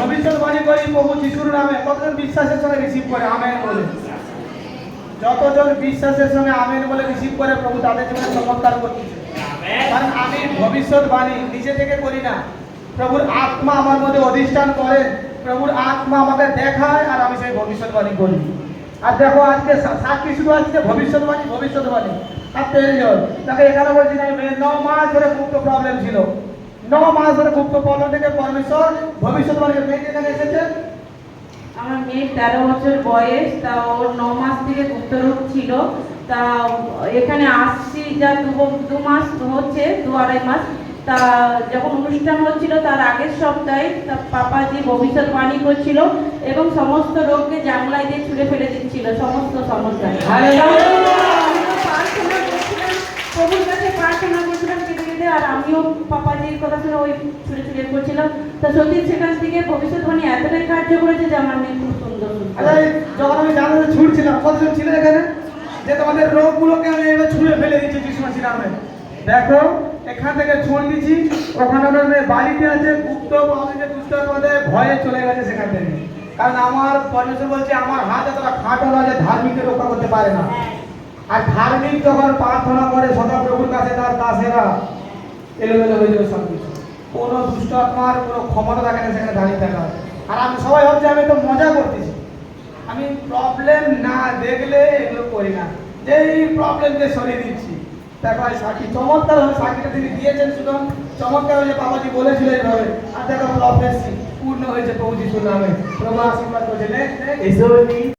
ভবিষ্যৎবাণী আচ্ছা করি প্রভু যিশুর নামে কতজন বিশ্বাসের সঙ্গে রিসিভ করে? আমেন বলে। যতজন বিশ্বাসের সঙ্গে আমেন বলে রিসিভ করে প্রভু তাদের জীবনে চমৎকার করতেছে। কারণ আমি ভবিষ্যৎবাণী নিজে থেকে করি না। প্রভুর আত্মা আমার মধ্যে অধিষ্ঠান করে প্রভুর আত্মা আমাকে দেখায় আর আমি সেই ভবিষ্যৎবাণী করি। আর দেখো আজকে সাক্ষী শুধু আজকে ভবিষ্যৎবাণী ভবিষ্যৎবাণী। আর তেল জল তাকে এখানে বলছি না ন মাস ধরে গুপ্ত প্রবলেম ছিল। ন মাস ধরে গুপ্ত প্রবলেম থেকে পরমেশ্বর ভবিষ্যৎবাণী মেয়ে এখানে এসেছে। আমার মেয়ের তেরো বছর বয়স, তা ওর ন মাস থেকে গুপ্তরোগ ছিল তা এখানে আসছি যা দু মাস হচ্ছে, দু আড়াই মাস। তা যখন অনুষ্ঠান হচ্ছিল তার আগের সপ্তাহে তার পাপা পাপাজি ভবিষ্যৎবাণী করছিল এবং সমস্ত রোগকে জানলায় দিয়ে ছুঁড়ে ফেলে দিচ্ছিল, সমস্ত সমস্যা হালেলুয়া! আমিও প্রার্থনা করছিলাম প্রভুর কাছে প্রার্থনা করছিলাম কেঁদে কেঁদে আর আমিও পাপাজির কথা শুনে ওই ছুঁড়ে ছুঁড়ে করছিলাম। তা সত্যি সেখান থেকে ভবিষ্যৎবাণী এতটাই কার্য করেছে যে আমার মেয়ে খুব সুন্দর। আচ্ছা যখন আমি জানাতে ছুটছিলাম, কতজন ছিল এখানে? যে তোমাদের রোগগুলোকে আমি এবার ছুঁড়ে ফেলে দিচ্ছি যিশু মাসির নামে দেখো, এখান থেকে ছুঁড়ে দিচ্ছি, ওখানে ওদের মেয়ে বাড়িতে আছে, গুপ্ত আমাদের দুষ্ট আমাদের ভয়ে চলে গেছে সেখান থেকে। কারণ আমার পরমেশ্বর বলছে, আমার হাত এতটা খাটো না যে ধার্মিককে রক্ষা করতে পারে না। আর ধার্মিক যখন প্রার্থনা করে সদাপ্রভুর কাছে, তার দাসেরা এলোমেলো হয়ে যাবে সব কিছু কোনো দুষ্ট আত্মার কোনো ক্ষমতা থাকে না সেখানে দাঁড়িয়ে থাকা আর আমি সবাই ভাবছি, আমি তো মজা করতেছি। আমি প্রবলেম না দেখলে এগুলো করি না। যেই প্রবলেমকে সরিয়ে দিচ্ছি দেখো সাক্ষী চমৎকার ভাবে সাক্ষীটা তিনি দিয়েছেন শুধু চমৎকার হয়ে বাবাজি বলেছিল এইভাবে, আর দেখো প্রফেসি পূর্ণ হয়েছে প্রভু যিশুর নামে। প্রভু আশীর্বাদ করছে। Next next